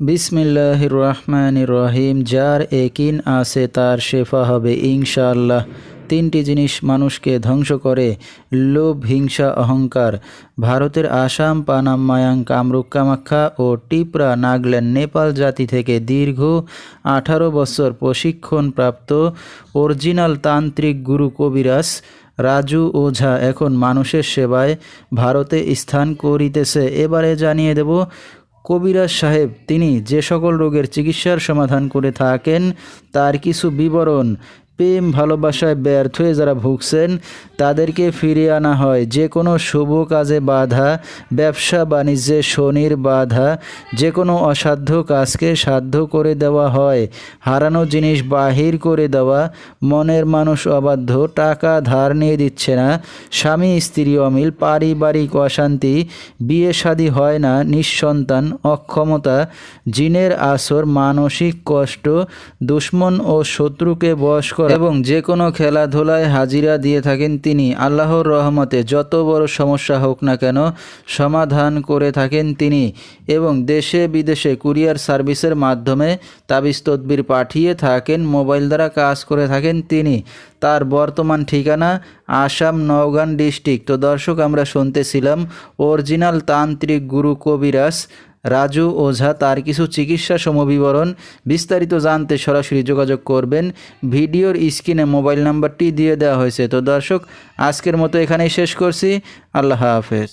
বিসমিল্লাহ রহমান রহিম যার একিন আছে, তার শেফা হবে ইনশাআল্লাহ। তিনটি জিনিস মানুষকে ধ্বংস করে, লোভ, হিংসা, অহংকার। ভারতের আসাম, পানাম, মায়াং, কামরূপ, কামাখ্যা ও টিপরা নাগল্যান্ড নেপাল জাতি থেকে দীর্ঘ আঠারো বছর প্রশিক্ষণপ্রাপ্ত অরিজিনাল তান্ত্রিক গুরু কবিরাজ রাজু ওঝা এখন মানুষের সেবায় ভারতে স্থান করিতেছে। এবারে জানিয়ে দেব কবিরাজ সাহেব তিনি যে সকল রোগের চিকিৎসার সমাধান করে থাকেন তার কিছু বিবরণ প্রেম ভালোবাসায় ব্যর্থ হয়ে যারা ভুগছেন, তাদেরকে ফিরিয়ে আনা হয়। যে কোনো শুভ কাজে বাধা, ব্যবসা বাণিজ্যে শনির বাধা, যে কোনো অসাধ্য কাজকে সাধ্য করে দেওয়া হয়। হারানো জিনিস বাহির করে দেওয়া, মনের মানুষ অবাধ্য, টাকা ধার নিয়ে দিচ্ছে না। স্বামী, স্ত্রী অমিল, পারিবারিক অশান্তি, বিয়ে শাদী হয় না, নিঃসন্তান, অক্ষমতা, জিনের আসর, মানসিক কষ্ট, দুশ্মন ও শত্রুকে করা এবং যে কোনো খেলাধুলায় হাজিরা দিয়ে থাকেন তিনি। আল্লাহর রহমতে যত বড় সমস্যা হোক না কেন সমাধান করে থাকেন তিনি এবং দেশে বিদেশে কুরিয়ার সার্ভিসের মাধ্যমে তাবিজ তদবির পাঠিয়ে থাকেন, মোবাইল দ্বারা কাজ করে থাকেন তিনি। তার বর্তমান ঠিকানা আসাম নওগাঁ ডিস্ট্রিক্ট। তো দর্শক, আমরা শুনতেছিলাম অরিজিনাল তান্ত্রিক গুরু কবিরাজ রাজু, ওঝা, তার কিছু চিকিৎসা সমবিবরণ বিস্তারিত জানতে সরাসরি যোগাযোগ করবেন। ভিডিওর স্ক্রিনে মোবাইল নাম্বারটি দিয়ে দেওয়া হয়েছে। তো দর্শক, আজকের মতো এখানেই শেষ করছি। আল্লাহ হাফেজ।